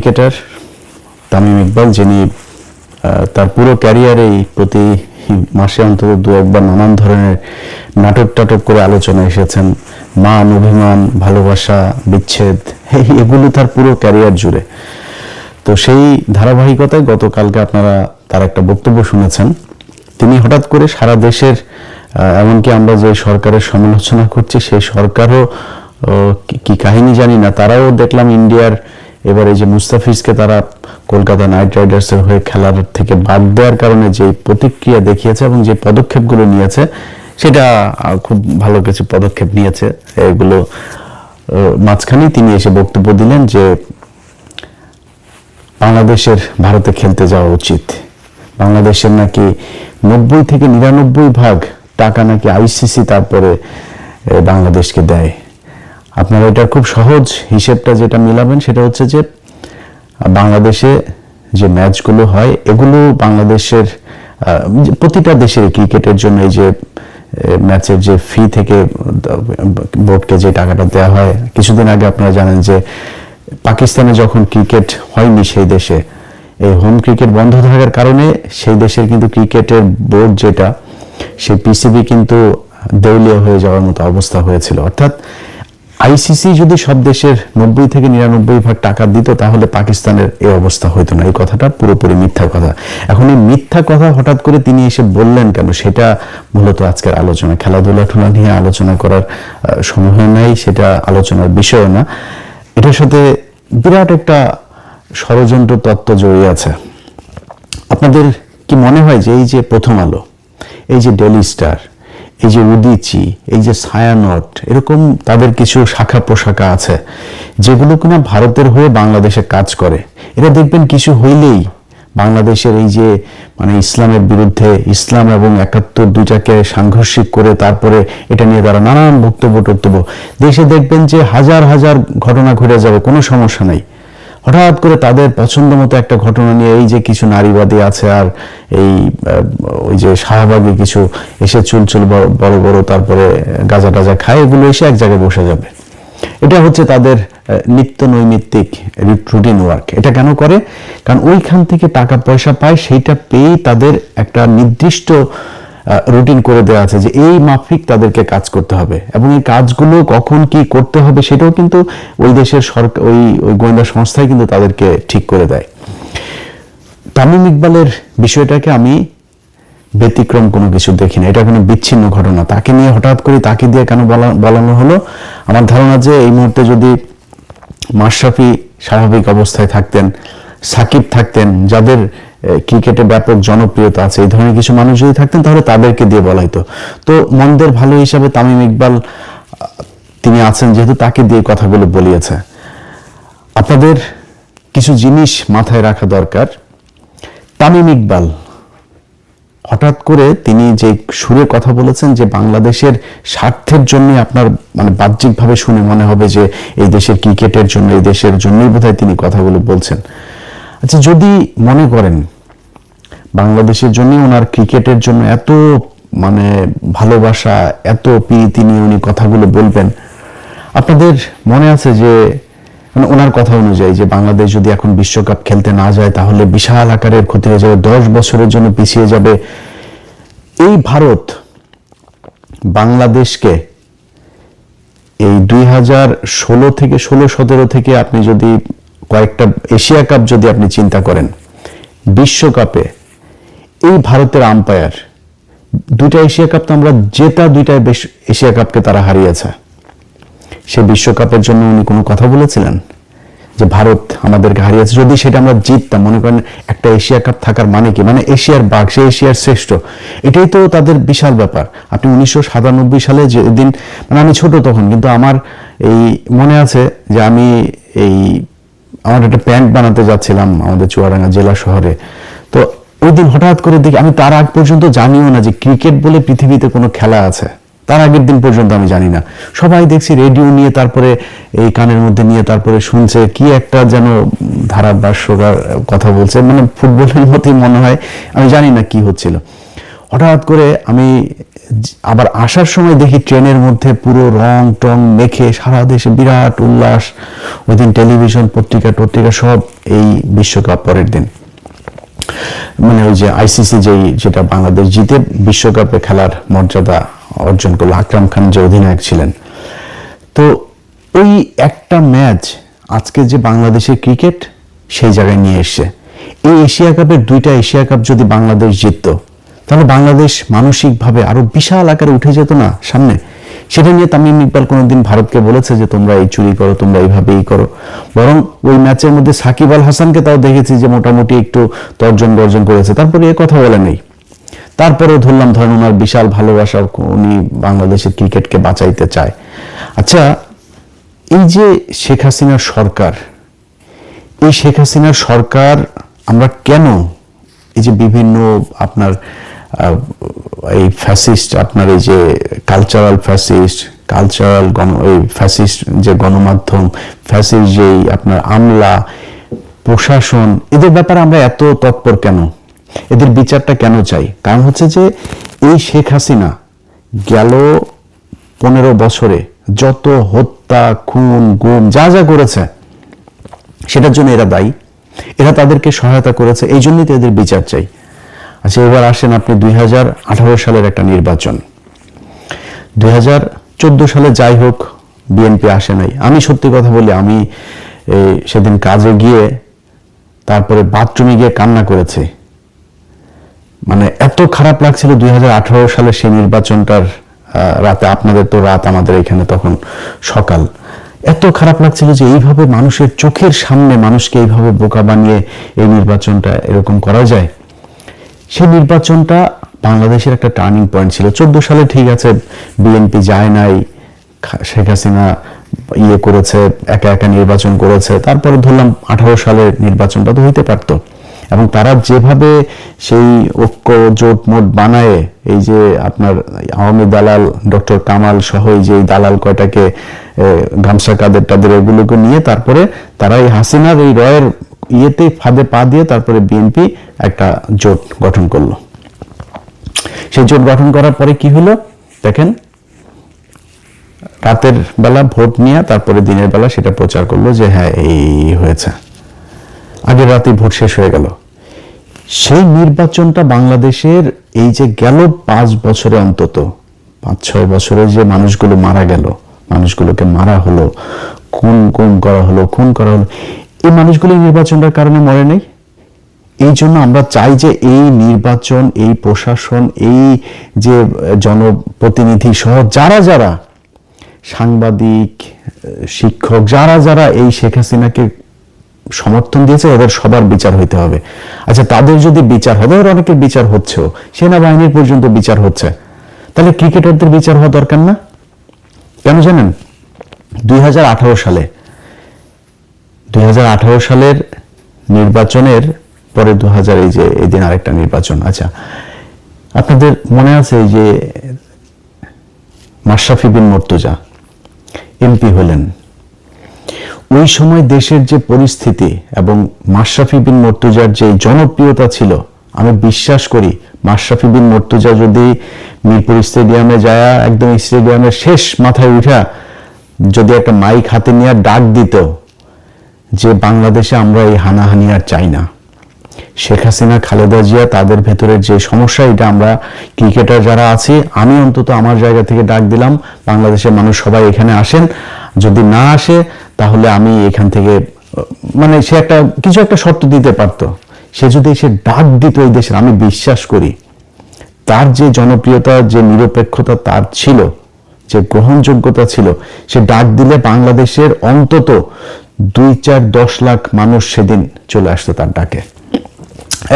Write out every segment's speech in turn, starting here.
Cricketer Tamim Iqbal, যিনি তার পুরো ক্যারিয়ারেই প্রতি মাসে অন্তত দু একবার নানান ধরনের নাটক টাটক করে আলোচনা এসেছেন। মান, অভিমান, ভালোবাসা, বিচ্ছেদ এগুলো তার পুরো ক্যারিয়ার জুড়ে। তো সেই ধারাবাহিকতায় গতকালকে আপনারা তার একটা বক্তব্য শুনেছেন। তিনি হঠাৎ করে সারা দেশের এমনকি আমরা যে সরকারের সমালোচনা করছি সেই সরকারও কি কাহিনী জানি না, তারাও দেখলাম ইন্ডিয়ার এবার এই যে মুস্তাফিজকে তারা কলকাতা নাইট রাইডার্সের হয়ে খেলার থেকে বাদ দেওয়ার কারণে যে প্রতিক্রিয়া দেখিয়েছে এবং যে পদক্ষেপগুলো নিয়েছে সেটা খুব ভালো কিছু পদক্ষেপ নিয়েছে। এগুলো আহ, মাঝখানেই তিনি এসে বক্তব্য দিলেন যে বাংলাদেশের ভারতে খেলতে যাওয়া উচিত। বাংলাদেশের নাকি নব্বই থেকে নিরানব্বই ভাগ টাকা নাকি আইসিসি তারপরে বাংলাদেশকে দেয়। আপনারা এটা খুব সহজ হিসেবটা যেটা মিলাবেন সেটা হচ্ছে যে, বাংলাদেশে যে ম্যাচগুলো হয়, এগুলো বাংলাদেশের প্রতিটা দেশের ক্রিকেটের জন্য এই যে ম্যাচের যে ফি থেকে, বোর্ডকে যে টাকাটা দেওয়া হয়। কিছুদিন আগে আপনারা জানেন যে, পাকিস্তানে যখন ক্রিকেট হয়নি সেই দেশে এই হোম ক্রিকেট বন্ধ থাকার কারণে সেই দেশের কিন্তু ক্রিকেটের বোর্ড যেটা সেই পিসিবি কিন্তু দেউলিয়া হয়ে যাওয়ার মতো অবস্থা হয়েছিল। অর্থাৎ আইসিসি যদি সব দেশের নব্বই থেকে নিরানব্বই ভাগ টাকা দিত, তাহলে পাকিস্তানের এই অবস্থা হতো না। এই কথাটা পুরোপুরি মিথ্যা কথা। এখন এই মিথ্যা কথা হঠাৎ করে তিনি এসে বললেন কেন? সেটা মূলত আজকের আলোচনা। খেলাধুলা ঠুলা নিয়ে আলোচনা করার সময় নাই, সেটা আলোচনার বিষয় না। এটার সাথে বিরাট একটা ষড়যন্ত্র তত্ত্ব জড়িয়ে আছে। আপনাদের কি মনে হয় যে এই যে প্রথম আলো, এই যে ডেলি স্টার এই যে উদিচি, এই যে ছায়ানট, এরকম তাদের কিছু শাখা পোশাখা আছে, যেগুলো কিনা ভারতের হয়ে বাংলাদেশে কাজ করে। এরা দেখবেন কিছু হইলেই বাংলাদেশের এই যে মানে ইসলামের বিরুদ্ধে ইসলাম এবং একাত্তর দুইটাকে সাংঘর্ষিক করে তারপরে এটা নিয়ে তারা নানান বক্তব্য টক্তব্য দেশে দেখবেন যে হাজার হাজার ঘটনা ঘটে যাবে, কোনো সমস্যা নাই। হঠাৎ করে তাদের পছন্দ মতো একটা ঘটনা নিয়ে এই যে কিছু নারীবাদী আছে আর এই ওই যে শাহবাগে কিছু এসে চুল চুল বড় বড় তারপরে গাজা টাজা খায়, এগুলো এসে এক জায়গায় বসে যাবে। এটা হচ্ছে তাদের নিত্য নৈমিত্তিক রুটিন ওয়ার্ক এটা কেন করে? কারণ ওইখান থেকে টাকা পয়সা পায়, সেইটা পেয়েই তাদের একটা নির্দিষ্ট রুটিন করে দেওয়া আছে যে এই মাফিক তাদেরকে কাজ করতে হবে এবং এই কাজগুলো কখন কি করতে হবে সেটাও কিন্তু ওই দেশের সরকার ওই ওই গোয়েন্দা সংস্থাই কিন্তু তাদেরকে ঠিক করে দেয়। তামিম ইকবালের বিষয়টাকে আমি ব্যতিক্রম কোনো কিছু দেখি না। এটা কোনো বিচ্ছিন্ন ঘটনা। তাকে নিয়ে হঠাৎ করে তাকে দিয়ে কেন বলানো হলো? আমার ধারণা যে এই মুহূর্তে যদি মাশরাফি স্বাভাবিক অবস্থায় থাকতেন, সাকিব থাকতেন, যাদের ক্রিকেটে ব্যাপক জনপ্রিয়তা আছে। এই ধরনের কিছু মানুষ যদি থাকতেন, তাহলে তাদেরকে দিয়ে বলা হতো তো মন্দের ভালো হিসাবে তামিম ইকবাল তিনি আছেন যেহেতু তাকে দিয়ে কথাগুলো বলিয়েছে। আপনাদের কিছু জিনিস মাথায় রাখা দরকার। তামিম ইকবাল, হঠাৎ করে তিনি যে সুরে কথা বলেছেন যে বাংলাদেশের স্বার্থের জন্য আপনার মানে বাহ্যিকভাবে শুনে মনে হবে যে এই দেশের ক্রিকেটের জন্য, এই দেশের জন্যই বোধহয় তিনি কথাগুলো বলছেন। আচ্ছা যদি মনে করেন বাংলাদেশের জন্য ওনার ক্রিকেটের জন্য এত মানে ভালোবাসা, এত প্রীতি নিয়ে উনি কথাগুলো বলবেন, আপনাদের মনে আছে যে মানে ওনার কথা অনুযায়ী যে বাংলাদেশ যদি এখন বিশ্বকাপ খেলতে না যায়, তাহলে বিশাল আকারের ক্ষতি হয়ে যাবে, দশ বছরের জন্য পিছিয়ে যাবে। এই ভারত বাংলাদেশকে এই দুই হাজার ষোলো থেকে ষোলো সতেরো থেকে আপনি যদি কয়েকটা এশিয়া কাপ যদি আপনি চিন্তা করেন, বিশ্বকাপে এই ভারতের আম্পায়ার দুইটা এশিয়া কাপ তো আমরা জেতা দুইটা এশিয়া কাপকে তারা হারিয়েছে। সে বিশ্বকাপের জন্য উনি কোনো কথা বলেছিলেন? যে ভারত আমাদেরকে হারিয়েছে, যদি সেটা আমরা জিততাম, মনে করেন একটা এশিয়া কাপ থাকার মানে কি? মানে এশিয়ার বাঘ, সে এশিয়ার শ্রেষ্ঠ। এটাই তো তাদের বিশাল ব্যাপার। আপনি উনিশশো সাতানব্বই সালে যেদিন মানে আমি ছোট তখন, কিন্তু আমার এই মনে আছে যে আমি এই আমার একটা প্যান্ট বানাতে যাচ্ছিলাম আমাদের চুয়াডাঙ্গা জেলা শহরে। তো ওই দিন হঠাৎ করে দেখি, আমি তার আগ পর্যন্ত জানিও না যে ক্রিকেট বলে পৃথিবীতে কোনো খেলা আছে। তার আগের দিন পর্যন্ত আমি জানি না। সবাই দেখছি রেডিও নিয়ে তারপরে, এই কানের মধ্যে নিয়ে তারপরে শুনছে কি একটা যেন ধারাভাষ্যকার কথা বলছে। মানে ফুটবলের মতোই মনে হয়, আমি জানি না কি হচ্ছিল। হঠাৎ করে আমি আবার আসার সময় দেখি ট্রেনের মধ্যে পুরো রং টং মেখে সারা দেশে বিরাট উল্লাস। ওই দিন টেলিভিশন, পত্রিকা, টত্রিকা সব এই বিশ্বকাপ পরের দিন। মানে ওই যে আইসিসি যেই, যেটা বাংলাদেশ জিতে বিশ্বকাপে খেলার মর্যাদা অর্জন করল। আকরাম খান যে অধিনায়ক ছিলেন। তো ওই একটা ম্যাচ আজকে যে বাংলাদেশের ক্রিকেট সেই জায়গায় নিয়ে এসছে। এই এশিয়া কাপের দুইটা এশিয়া কাপ যদি বাংলাদেশ জিতত তাহলে বাংলাদেশ মানসিকভাবে আরও বিশাল আকারে উঠে যেত না সামনে? সেটা নিয়ে তামিম ইকবাল কোনোদিন ভারতকে বলেছে যে, তোমরা এই চুরি করো, তোমরা এইভাবে এই করো। বরং ওই ম্যাচের মধ্যে সাকিব আল হাসানকে তাও দেখেছি যে, মোটামুটি একটু তর্জন গর্জন করেছে। তারপরে এ কথা বলে নেই। তারপরেও ধরলাম, ধরেন ওনার বিশাল ভালোবাসা উনি বাংলাদেশের ক্রিকেটকে বাঁচাইতে চায়। আচ্ছা এই যে শেখ হাসিনার সরকার, এই শেখ হাসিনার সরকার আমরা কেন এই যে বিভিন্ন আপনার এই ফ্যাসিস্ট আপনার এই যে কালচারাল ফ্যাসিস্ট কালচারাল গণ এই ফ্যাসিস্ট যে গণমাধ্যম ফ্যাসিস্ট যেই আপনার আমলা, প্রশাসন, এদের ব্যাপারে আমরা এত তৎপর কেন? এদের বিচারটা কেন চাই? কারণ হচ্ছে যে এই শেখ হাসিনা গেল পনেরো বছরে যত হত্যা, খুন, গুম, যা যা করেছে, সেটার জন্য এরা দায়ী। এরা তাদেরকে সহায়তা করেছে, এই জন্যই তো এদের বিচার চাই। আচ্ছা এবার আসেন আপনি দুই হাজার আঠারো সালের একটা নির্বাচন। দুই হাজার চোদ্দ সালে যাই হোক, বিএনপি আসে নাই। আমি সত্যি কথা বলি, আমি সেদিন কাজে গিয়ে, তারপরে বাথরুমে গিয়ে কান্না করেছি। মানে এত খারাপ লাগছিল দুই হাজার আঠারো সালে সেই নির্বাচনটার রাতে। আপনাদের তো রাত আমাদের এখানে তখন সকাল। এত খারাপ লাগছিল যে এইভাবে মানুষের চোখের সামনে মানুষকে এইভাবে বোকা বানিয়ে এই নির্বাচনটা এরকম করা যায়। সেই নির্বাচনটা বাংলাদেশের একটা টার্নিং পয়েন্ট ছিল। চোদ্দ সালে ঠিক আছে বিএনপি যায় নাই শেখ হাসিনা ইয়ে করেছে একা একা নির্বাচন করেছে। তারপরে ধরলাম আঠারো সালের নির্বাচনটা তো হইতে পারতো। এবং তারা যেভাবে সেই ঐক্য জোট মোট বানায় এই যে আপনার আওয়ামী দালাল ডক্টর কামাল সহ এই যে দালাল কয়টাকে এ, গামছা কাদের টাদের এগুলোকে নিয়ে তারপরে তারা এই হাসিনার এই রয়ের ইয়েতে ফাঁদে পা দিয়ে তারপরে বিএনপি একটা জোট গঠন করল। সেই জোট গঠন করার পরে কি হলো? দেখেন, রাতের বেলা ভোট নিয়ে তারপরে দিনের বেলা সেটা প্রচার করল যে হ্যাঁ এই হয়েছে। আগের রাতে ভোট শেষ হয়ে গেল। সেই নির্বাচনটা বাংলাদেশের এই যে গেল পাঁচ বছরে অন্তত, পাঁচ, ছয় বছরে যে মানুষগুলো মারা গেল, মানুষগুলোকে মারা হলো খুন গুম করা হলো, খুন করা হলো এই মানুষগুলো নির্বাচনের কারণে মরে নেই? এই জন্য আমরা চাই যে এই নির্বাচন, এই প্রশাসন, এই যে জনপ্রতিনিধি সহ যারা যারা সাংবাদিক, শিক্ষক, যারা যারা এই শেখ হাসিনাকে সমর্থন দিয়েছে, এদের সবার বিচার হইতে হবে। আচ্ছা তাদের যদি বিচার হয় তাদের অনেকের বিচার হচ্ছেও। সেনাবাহিনীর পর্যন্ত বিচার হচ্ছে। তাহলে ক্রিকেটারদের বিচার হওয়া দরকার না? কেন জানেন? দুই হাজার আঠারো সালে সালের নির্বাচনের পরে দু হাজার এই যে, এই দিন আরেকটা নির্বাচন। আচ্ছা আপনাদের মনে আছে যে মাশরাফি বিন মর্তুজা, এমপি হলেন। ওই সময় দেশের যে পরিস্থিতি এবং মাশরাফি বিন মর্তুজার যে জনপ্রিয়তা ছিল, আমি বিশ্বাস করি মাশরাফি বিন মর্তুজা যদি মিরপুর স্টেডিয়ামে যায়, একদম স্টেডিয়ামের শেষ মাথায় উঠা যদি একটা মাইক হাতে নিয়ে ডাক দিত যে বাংলাদেশে আমরা এই হানাহানি আর চাই না। শেখ হাসিনা, খালেদা জিয়া তাদের ভেতরের যে সমস্যা, এটা আমরা ক্রিকেটার যারা আছি, আমি অন্তত আমার জায়গা থেকে ডাক দিলাম, বাংলাদেশের মানুষ সবাই এখানে আসেন। যদি না আসে, তাহলে আমি এখান থেকে মানে সে একটা, কিছু একটা শর্ত দিতে পারতো। সে যদি সে ডাক দিত এই দেশের, আমি বিশ্বাস করি, তার যে জনপ্রিয়তা, যে নিরপেক্ষতা তার ছিল, যে গ্রহণযোগ্যতা ছিল, সে ডাক দিলে বাংলাদেশের অন্তত দুই চার দশ লাখ মানুষ সেদিন চলে আসতো তার ডাকে।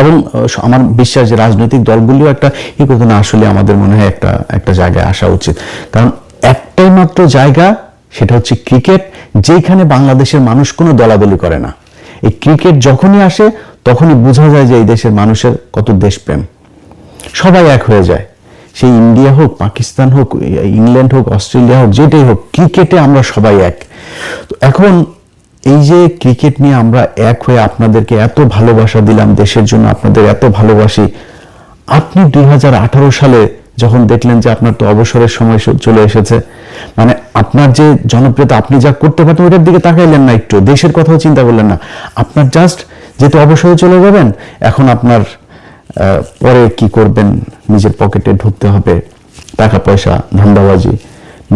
এবং আমার বিশ্বাস যে রাজনৈতিক দলগুলিও একটা ই করতো না, আসলে আমাদের মনে হয় একটা একটা জায়গায় আসা উচিত। কারণ একটাই মাত্র জায়গা, সেটা হচ্ছে ক্রিকেট, যেখানে বাংলাদেশের মানুষ কোনো দলাদলি করে না। এই ক্রিকেট যখনই আসে, তখনই বোঝা যায় যে এই দেশের মানুষের কত দেশপ্রেম। সবাই এক হয়ে যায়। সেই ইন্ডিয়া হোক, পাকিস্তান হোক, ইংল্যান্ড হোক, অস্ট্রেলিয়া হোক, যেটাই হোক, ক্রিকেটে আমরা সবাই এক। তো এখন এই যে ক্রিকেট নিয়ে আমরা এক হয়ে আপনাদেরকে এত ভালোবাসা দিলাম দেশের জন্য, আপনাদের এত ভালোবাসি, আপনি দু হাজার আঠারো সালে যখন দেখলেন যে আপনার তো অবসরের সময় চলে এসেছে মানে আপনার যে জনপ্রিয়তা, আপনি যা করতে পারতেন ওইটার দিকে তাকাইলেন না একটু, দেশের কথাও চিন্তা করলেন না। আপনার জাস্ট যেহেতু অবসরে চলে যাবেন, এখন আপনার পরে কি করবেন? নিজের পকেটে ঢুকতে হবে, টাকা পয়সা, ধান্দাবাজি,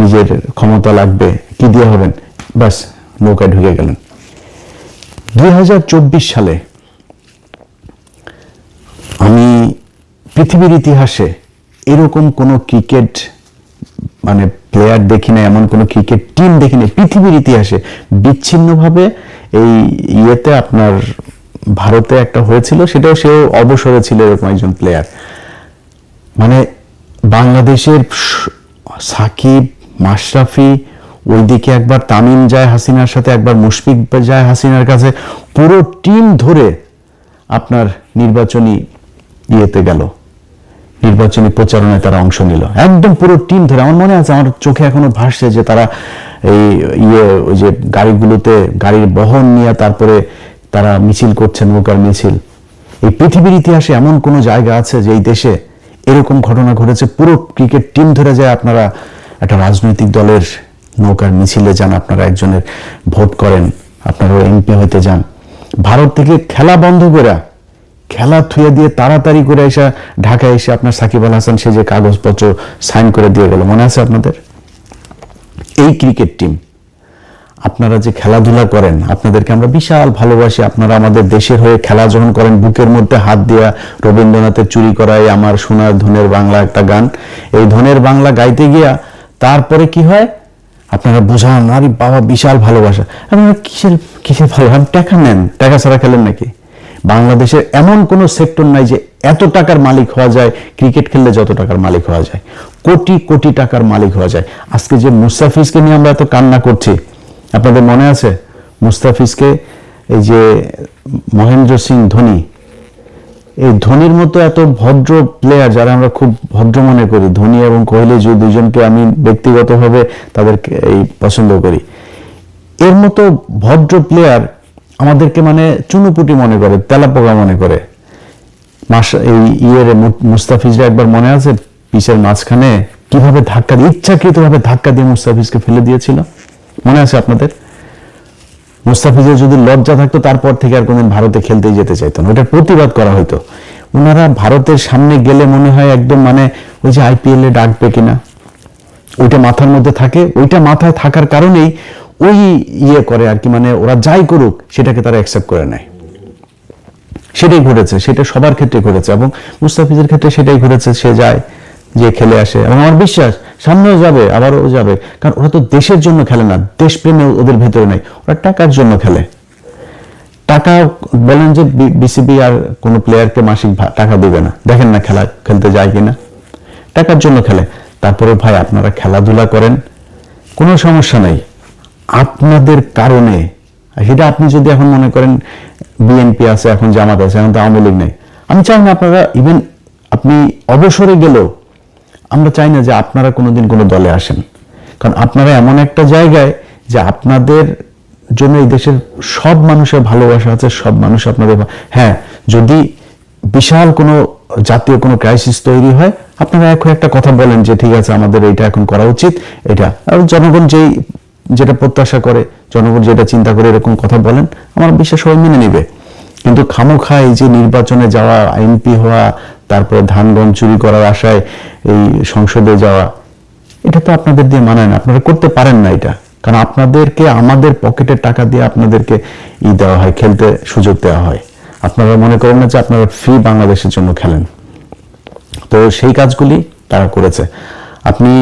নিজের ক্ষমতা লাগবে, কি দিয়ে হবেন? ব্যাস নৌকায় ঢুকে গেলেন। দুই হাজার চব্বিশ সালে আমি পৃথিবীর ইতিহাসে এরকম কোনো ক্রিকেট মানে প্লেয়ার দেখি না এমন কোনো ক্রিকেট টিম দেখি না পৃথিবীর ইতিহাসে বিচ্ছিন্নভাবে এই ইয়েতে আপনার ভারতে একটা হয়েছিল, সেটাও সে অবসরে ছিল এরকম একজন প্লেয়ার মানে বাংলাদেশের সাকিব, মাশরাফি ওইদিকে একবার তামিম যায় হাসিনার সাথে, একবার মুশফিক যায় হাসিনার কাছে পুরো টিম ধরে আপনার নির্বাচনী ইয়েতে গেল। নির্বাচনী প্রচারণায় তারা অংশ নিল। একদম পুরো টিম ধরে। আমার মনে আছে, আমার চোখে এখনও ভাসছে যে তারা এই ইয়ে ওই যে গাড়িগুলোতে গাড়ির বহন নিয়ে তারপরে তারা মিছিল করছেন নৌকার মিছিল। এই পৃথিবীর ইতিহাসে এমন কোনো জায়গা আছে যে এই দেশে এরকম ঘটনা ঘটেছে, পুরো ক্রিকেট টিম ধরে যায় আপনারা একটা রাজনৈতিক দলের নৌকার মিছিলে যান, আপনারা একজনের ভোট করেন আপনারা এমপি হইতে যান। ভারত থেকে খেলা বন্ধ করে খেলা থুয়ে দিয়ে তাড়াতাড়ি করে এসে ঢাকায় এসে আপনার সাকিব আল হাসান সে যে কাগজপত্র সাইন করে দিয়ে গেল, মনে আছে আপনাদের? এই ক্রিকেট টিম, আপনারা যে খেলাধুলা করেন, আপনাদেরকে আমরা বিশাল ভালোবাসি, আপনারা আমাদের দেশের হয়ে খেলা যখন করেন, বুকের মধ্যে হাত দেওয়া রবীন্দ্রনাথের চুরি করাই আমার সোনার ধনের বাংলা একটা গান। এই ধনের বাংলা গাইতে গিয়া তারপরে কি হয়? আপনারা বোঝান, আরে বাবা, বিশাল ভালোবাসা। আপনারা কিসের কিসের ভালো? আপনি টাকা নেন। টাকা ছাড়া খেলেন নাকি? বাংলাদেশের এমন কোনো সেক্টর নাই যে এত টাকার মালিক হওয়া যায়, ক্রিকেট খেললে যত টাকার মালিক হওয়া যায়, কোটি কোটি টাকার মালিক হওয়া যায়। আজকে যে মুস্তাফিজকে নিয়ে আমরা এত কান্না করছি, আপনাদের মনে আছে? মুস্তাফিজকে এই যে মহেন্দ্র সিং ধোনি এই ধোনির মতো এত ভদ্র প্লেয়ার যারা আমরা খুব ভদ্র মনে করি, ধোনি এবং কোহলি যে দুজনকে আমি ব্যক্তিগতভাবে তাদেরকে এই পছন্দ করি, এর মতো ভদ্র প্লেয়ার আমাদেরকে মানে চুনুপুটি মনে করে, তেলাপোকা মনে করে। মাস এই ইয়ের মুস্তাফিজরা একবার মনে আছে পিচের মাঝখানে কীভাবে ধাক্কা দিয়ে ইচ্ছাকৃতভাবে ধাক্কা দিয়ে মুস্তাফিজকে ফেলে দিয়েছিল? মনে আছে আপনাদের? মুস্তাফিজের যদি লজ্জা থাকতো, তারপর থেকে আর কোনদিন ভারতে খেলতেই যেতে চাইতো না। ওটার প্রতিবাদ করা হতো ওনারা ভারতের সামনে গেলে মনে হয় একদম মানে ওই যে আইপিএল এ ডাকবে কিনা। ওইটা মাথার মধ্যে থাকে। ওইটা মাথায় থাকার কারণেই ওই ইয়ে করে আর কি মানে ওরা যাই করুক, সেটাকে তারা অ্যাকসেপ্ট করে নেয়। সেটাই ঘটেছে। সেটা সবার ক্ষেত্রে ঘটেছে এবং মুস্তাফিজের ক্ষেত্রে সেটাই ঘটেছে। সে যায়। যে খেলে আসে। এবং আমার বিশ্বাস, সামনেও যাবে, আবারও যাবে। কারণ ওরা তো দেশের জন্য খেলে না, দেশপ্রেমে ওদের ভেতরে নাই। ওরা টাকার জন্য খেলে। টাকা বলেন যে বিসিবি আর কোনো প্লেয়ারকে মাসিক টাকা দিবে না। দেখেন না খেলা খেলতে যায় কিনা। টাকার জন্য খেলে। তারপরে ভাই, আপনারা খেলাধুলা করেন, কোনো সমস্যা নেই। আপনাদের কারণে সেটা আপনি যদি এখন মনে করেন বিএনপি আছে, এখন জামাত আছে, এখন তো আওয়ামী লীগ নেই। আমি চাই না আপনারা ইভেন আপনি অবসরে গেলেও আমরা চাই না যে আপনারা কোনোদিন কোনো দলে আসেন। কারণ আপনারা এমন একটা জায়গায় যে আপনাদের জন্য এই দেশের সব মানুষের ভালোবাসা আছে, সব মানুষ আপনাদের হ্যাঁ যদি বিশাল কোনো জাতীয় কোনো ক্রাইসিস তৈরি হয়, আপনারা এখন একটা কথা বলেন যে, ঠিক আছে, আমাদের এটা এখন করা উচিত, এটা। আর জনগণ যেই যেটা প্রত্যাশা করে, জনগণ যেটা চিন্তা করে এরকম কথা বলেন, আমার বিশ্বাস সবাই মেনে নেবে। কিন্তু খামোখা এই যে নির্বাচনে যাওয়া, এমপি হওয়া তারপরে ধান গম চুরি করার আশায় এই সংসদে যাওয়া, এটা তো আপনাদের দিয়ে মানায় না, আপনারা করতে পারেন না এটা। কারণ আপনাদেরকে, আমাদের পকেটের টাকা দিয়ে আপনাদেরকে ই দেওয়া হয়, খেলতে সুযোগ দেওয়া হয়। আপনারা মনে করেন না যে আপনারা ফ্রি বাংলাদেশের জন্য খেলেন। তো সেই কাজগুলি তারা করেছে। আপনি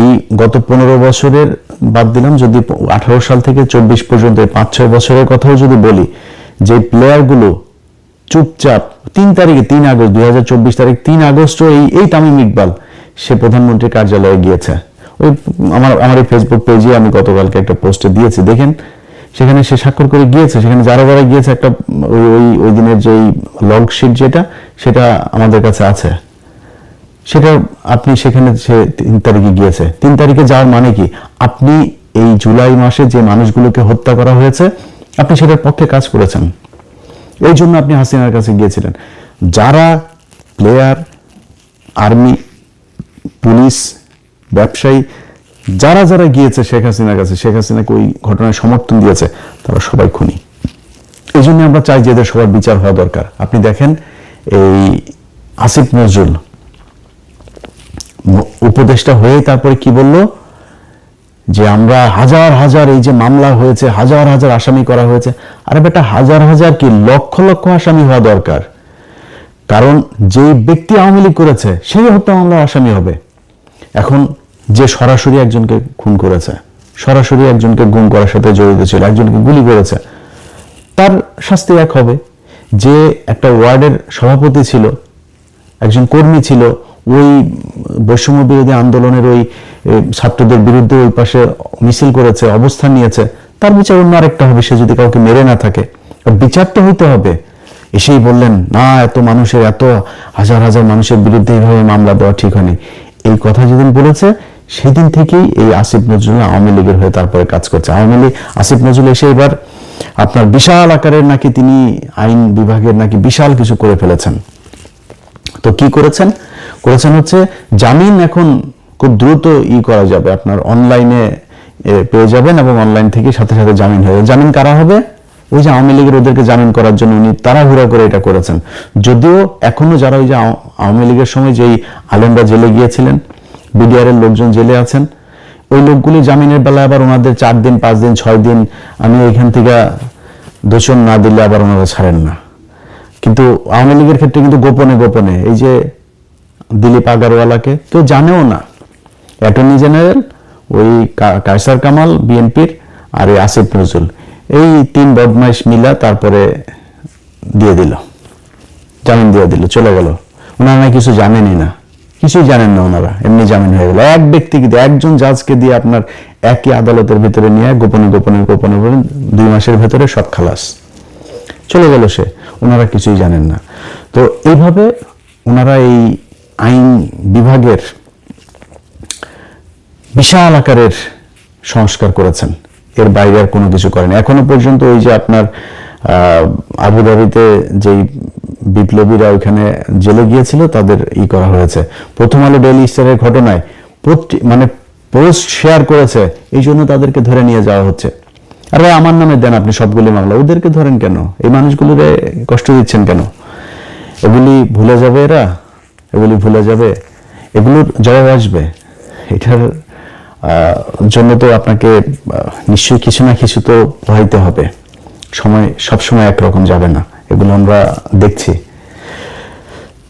এই গত পনেরো বছরের বাদ দিলাম, যদি আঠারো সাল থেকে চব্বিশ পর্যন্ত পাঁচ ছয় বছরের কথাও যদি বলি, যে প্লেয়ারগুলো চুপচাপ, তিন তারিখে তিন আগস্ট, দুই হাজার চব্বিশ তারিখ, তিন আগস্ট এই এই তামিম ইকবাল, সে প্রধানমন্ত্রীর কার্যালয়ে গিয়েছে। ওই আমার আমার এই ফেসবুক পেজে আমি গতকালকে একটা পোস্টে দিয়েছি, দেখেন, সেখানে সে স্বাক্ষর করে গিয়েছে, সেখানে যারা যারা গিয়েছে, একটা ওই ওই ওই দিনের যেই লগ শিট যেটা, সেটা আমাদের কাছে আছে। সেটা আপনি সেখানে সে তিন তারিখে গিয়েছে। তিন তারিখে যাওয়ার মানে কি? আপনি এই জুলাই মাসে যে মানুষগুলোকে হত্যা করা হয়েছে, আপনি সেটার পক্ষে কাজ করেছেন। এই জন্য আপনি হাসিনার কাছে গিয়েছিলেন। যারা প্লেয়ার আর্মি পুলিশ ব্যবসায়ী, যারা যারা গিয়েছে শেখ হাসিনার কাছে, শেখ হাসিনাকে ওই ঘটনায় সমর্থন দিয়েছে, তারা সবাই খুনি। এই জন্য আমরা চাই যে এদের সবার বিচার হওয়া দরকার। আপনি দেখেন, এই আসিফ নজরুল উপদেষ্টা হয়ে তারপরে কি বলল? যে আমরা হাজার হাজার এই যে মামলা হয়েছে, হাজার হাজার আসামি করা হয়েছে, আরে বেটা হাজার হাজার কি লক্ষ লক্ষ আসামি হওয়া দরকার? কারণ যে ব্যক্তি আওয়ামী লীগ করেছে, সেই হত্যা মামলার আসামি হবে। এখন যে সরাসরি একজনকে খুন করেছে, সরাসরি একজনকে গুম করার সাথে জড়িত ছিল, একজনকে গুলি করেছে, তার শাস্তি এক হবে। যে একটা ওয়ার্ডের সভাপতি ছিল, একজন কর্মী ছিল, ওই বৈষম্য বিরোধী আন্দোলনের ওই ছাত্রদের বিরুদ্ধে ওই পাশে মিছিল করেছে, অবস্থান নিয়েছে, তার বিচার অন্য আরেকটা হবে, সে যদি কাউকে মেরে না থাকে। বিচার তো হইতে হবে। এসেই বললেন, না, এত মানুষের, এত হাজার হাজার মানুষের বিরুদ্ধে এইভাবে মামলা দেওয়া ঠিক হয়নি। এই কথা যেদিন বলেছে, সেদিন থেকেই এই আসিফ নজরুল আওয়ামী লীগের হয়ে তারপরে কাজ করছে। আওয়ামী লীগ, আসিফ নজরুল এসে এবার আপনার বিশাল আকারের নাকি তিনি আইন বিভাগের নাকি বিশাল কিছু করে ফেলেছেন। তো কি করেছেন? করেছেন হচ্ছে, জামিন এখন খুব দ্রুত ই করা যাবে। আপনার অনলাইনে পেয়ে যাবেন এবং অনলাইন থেকে সাথে সাথে জামিন হয়ে জামিন কারা হবে? ওই যে আওয়ামী লীগের ওদেরকে জামিন করার জন্য উনি তাড়াহুড়া করে এটা করেছেন। যদিও এখনও যারা ওই যে আওয়ামী লীগের সময় যেই আলেমরা জেলে গিয়েছিলেন বিডিআর এর লোকজন জেলে আছেন, ওই লোকগুলি জামিনের বেলায় আবার ওনাদের চার দিন, পাঁচ দিন, ছয় দিন আমি এখান থেকে দোষণ না দিলে আবার ওনারা ছাড়েন না। কিন্তু আওয়ামী লীগের ক্ষেত্রে কিন্তু গোপনে গোপনে এই যে দিলীপ আগারওয়ালাকে কেউ জানেও না। অ্যাটর্নি জেনারেল, ওই কায়সার কামাল, বিএনপির আর এই আসিফ নজরুল। এই তিন বদমাইশ মিলা তারপরে দিয়ে দিল। জামিন দিয়ে দিল, চলে গেল। ওনারা কিছু জানেনই না। কিছুই জানেন না ওনারা, এমনি জামিন হয়ে গেল। এক ব্যক্তিকে দিয়ে, একজন জাজকে দিয়ে আপনার একই আদালতের ভিতরে নিয়ে গোপনে গোপনে গোপনে গোপনে, দুই মাসের ভেতরে সব খালাস। চলে গেল সে, ওনারা কিছুই জানেন না। তো এইভাবে ওনারা এই আইন বিভাগের বিশাল আকারের সংস্কার করেছেন। এর বাইরে আর কোনো কিছু করেন। এখনও পর্যন্ত ওই যে আপনার আবুধাবিতে যেই বিপ্লবীরা ওইখানে জেলে গিয়েছিল, তাদের ই করা হয়েছে। প্রথম আলো ডেইলি স্টারের ঘটনায় মানে পোস্ট শেয়ার করেছে, এই জন্য তাদেরকে ধরে নিয়ে যাওয়া হচ্ছে। আরে আমার নামে দেন আপনি সবগুলি মামলা। ওদেরকে ধরেন কেন? এই মানুষগুলোরে কষ্ট দিচ্ছেন কেন? এগুলি ভুলে যাবে এরা? এগুলি ভুলে যাবে? এগুলোর জবাব আসবে? এটার জন্য তো আপনাকে নিশ্চয়ই কিছু না কিছু তো পোহাইতে হবে। সময়, সব সময় একরকম যাবে না, এগুলো আমরা দেখছি।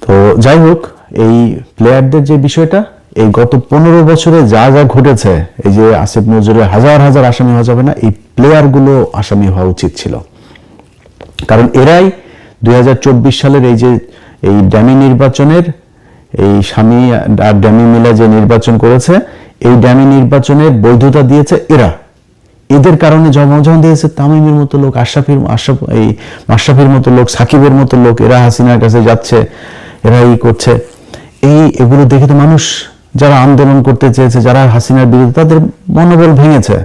তো যাই হোক, এই প্লেয়ারদের যে বিষয়টা, এই গত পনেরো বছরে যা যা ঘটেছে, এই যে আসিফ নজরুলের হাজার হাজার আসামি হওয়া যাবে না, এই প্লেয়ারগুলো আসামি হওয়া উচিত ছিল। কারণ এরাই দুই হাজার চব্বিশ সালের এই যে, এই ড্যামি নির্বাচনের, এই স্বামী আর ড্যামি মিলা যে নির্বাচন করেছে এই ড্যামি নির্বাচনের বৈধতা দিয়েছে এরা। এদের কারণে জমজন দিয়েছে তামিমের মতো লোক, আশরাফির, আশরাফ, এই মাশরাফির মতো লোক, সাকিবের মতো লোক, এরা হাসিনার কাছে যাচ্ছে, এরা এই করছে। এই এগুলো দেখে তো মানুষ, যারা আন্দোলন করতে চেয়েছে, যারা হাসিনার বিরুদ্ধে, তাদের মনোবল ভেঙেছে।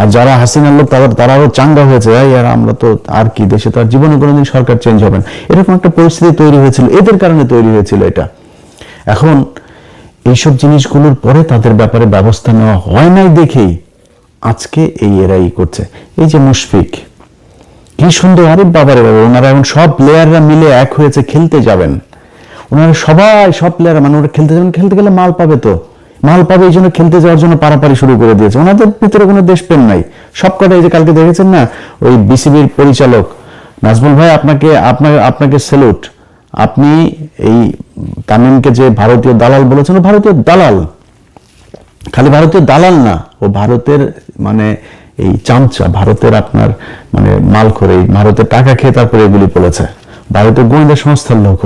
আর যারা হাসিনার লোক, তারা তারাও চাঙ্গা হয়েছে আর আমরা তো আর কি, দেশে তো আর জীবনে কোনোদিন সরকার চেঞ্জ হবে না। এরকম একটা পরিস্থিতি তৈরি হয়েছিল, এদের কারণে তৈরি হয়েছিল এটা। এখন এইসব জিনিসগুলোর পরে তাদের ব্যাপারে ব্যবস্থা নেওয়া হয় নাই দেখেই আজকে এই এরাই করছে। এই যে মুশফিক, কি সুন্দর আরে বাবারে বাবা, ওনারা এখন সব প্লেয়াররা মিলে এক হয়েছে, খেলতে যাবেন। ওনারা সবাই সব প্লেয়ার মানে ওরা খেলতে যাবেন, খেলতে গেলে মাল পাবে তো। মাল পাবে এই জন্য খেলতে যাওয়ার জন্য পারাপারি শুরু করে দিয়েছে। ওনাদের ভিতরে কোনো দেশ দেশপ্রেম নাই। সব কটা এই যে কালকে দেখেছেন না, ওই বিসিবির পরিচালক। নাজমুল ভাই, আপনাকে, আপনার, আপনাকে স্যালুট আপনি এই তামিমকে যে ভারতীয় দালাল বলেছেন ভারতীয় দালাল। খালি ভারতীয় দালাল না, ও ভারতের মানে এই চামচা, ভারতের আপনার মানে মাল করে ভারতের টাকা খেয়ে তারপরে এগুলি বলেছে ভারতের গোয়েন্দা সংস্থার লোক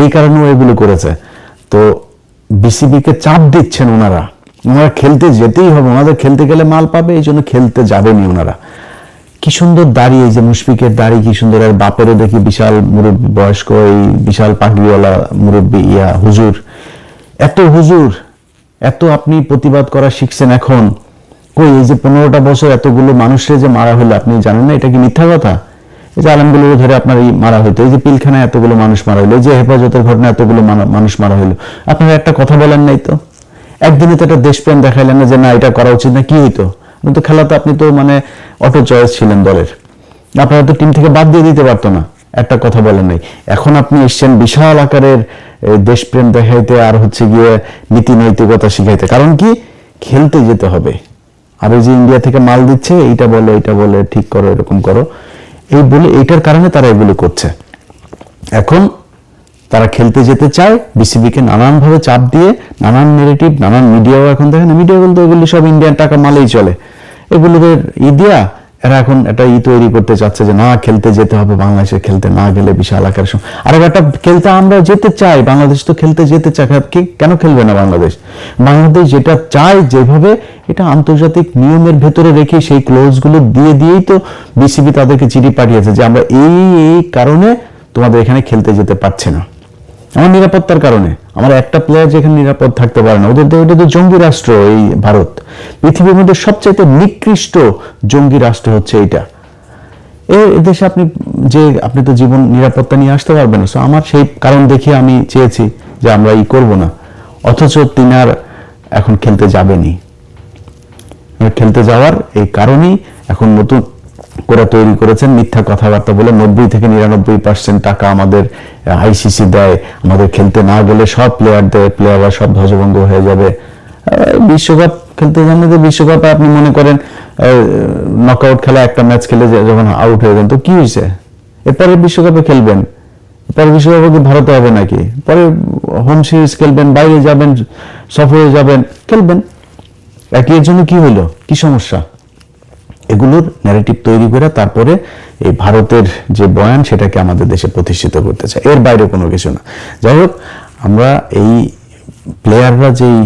এই কারণে ও এগুলো করেছে। তো বিসিবি কে চাপ দিচ্ছেন ওনারা। ওনারা খেলতে যেতেই হবে, ওনাদের খেলতে গেলে মাল পাবে, এই জন্য খেলতে যাবেনি ওনারা। কি সুন্দর দাড়ি এই যে মুশফিকের দাড়ি, কি সুন্দর। আর বাপেরও দেখি বিশাল মুরব্বী বয়স্ক এই বিশাল পাগড়িওয়ালা মুরব্বী, ইয়া, হুজুর। এত হুজুর, এত আপনি প্রতিবাদ করা শিখছেন এখন। কই, এই যে পনেরোটা বছর এতগুলো মানুষের যে মারা হলো, আপনি জানেন না এটা কি মিথ্যা কথা? এই যে আলমগুলো ধরে আপনার এই মারা হইতো, এই যে পিলখানায় এতগুলো মানুষ মারা হইল, এই যে হেফাজতের ঘটনা এতগুলো মানুষ মারা হইল। আপনারা একটা কথা বলেন নাই তো? একদিনে তো একটা দেশপ্রেম দেখাইলেন না যে না, এটা করা উচিত না, কি হইতো? আপনি তো খেলাতে আপনি তো মানে অটো চয়েস ছিলেন দলের। আপনারা তো টিম থেকে বাদ দিয়ে দিতে পারতো না, একটা কথা বলেন নাই। এখন আপনি এসছেন বিশাল আকারের দেশপ্রেম দেখাইতে আর হচ্ছে গিয়ে নীতি নৈতিকতা শিখাইতে। কারণ কি? খেলতে যেতে হবে। আর ওই যে ইন্ডিয়া থেকে মাল দিচ্ছে, এইটা বলে এইটা বলে, ঠিক করো, এরকম করো। এই বলে, এইটার কারণে তারা এগুলো করছে। এখন তারা খেলতে যেতে চায়, বিসিবিকে নানানভাবে চাপ দিয়ে, নানান নেগেটিভ নানান মিডিয়াও এখন দেখেন মিডিয়া বলতে এগুলি সব ইন্ডিয়ান টাকা মালেই চলে। এগুলোদের ই দিয়া এরা এখন একটা ই তৈরি করতে চাচ্ছে যে, না, খেলতে যেতে হবে, বাংলাদেশে খেলতে না গেলে বিশাল আকার আর একটা খেলতে আমরা যেতে চাই, বাংলাদেশ তো খেলতে যেতে কি কেন খেলবে না বাংলাদেশ? বাংলাদেশ যেটা চায় যেভাবে, এটা আন্তর্জাতিক নিয়মের ভেতরে রেখে সেই ক্লোজগুলো দিয়ে দিয়েই তো বিসিবি তাদেরকে চিঠি পাঠিয়েছে যে, আমরা এই এই কারণে তোমাদের এখানে খেলতে যেতে পারছে না। আমার নিরাপত্তার কারণে। আমার একটা প্লেয়ার যেখানে নিরাপদ থাকতে পারে না ওদের ওটা তো জঙ্গি রাষ্ট্র এই ভারত। পৃথিবীর মধ্যে সবচাইতে নিকৃষ্ট জঙ্গি রাষ্ট্র হচ্ছে এইটা। এ দেশে আপনি যে আপনি তো জীবন নিরাপত্তা নিয়ে আসতে পারবেন না। So, আমার সেই কারণ দেখে আমি চেয়েছি যে আমরা ই করব না। অথচ তিনার এখন খেলতে যাবেনি খেলতে যাওয়ার এই কারণেই এখন নতুন করে তৈরি করেছেন মিথ্যা কথাবার্তা বলে নব্বই থেকে নিরানব্বই পার্সেন্ট টাকা আমাদের আইসিসি দেয়। আমাদের খেলতে না গেলে সব প্লেয়ার দেয় প্লেয়াররা সব ধ্বজভঙ্গ হয়ে যাবে। বিশ্বকাপ খেলতে জানলে তো বিশ্বকাপে আপনি মনে করেন নকআউট খেলা একটা ম্যাচ খেলে যখন আউট হয়ে যান তো কি হয়েছে? এরপরে বিশ্বকাপে খেলবেন। পরে বিশ্বকাপে কি ভারতে হবে নাকি? পরে হোম সিরিজ খেলবেন, বাইরে যাবেন, সফরে যাবেন, খেলবেন। একই এর জন্য কি হলো? কি সমস্যা? এগুলোর ন্যারেটিভ তৈরি করে তারপরে এই ভারতের যে বয়ান সেটাকে আমাদের দেশে প্রতিষ্ঠিত করতে চায়। এর বাইরে কোনো কিছু না। যাই হোক, আমরা এই প্লেয়াররা যেই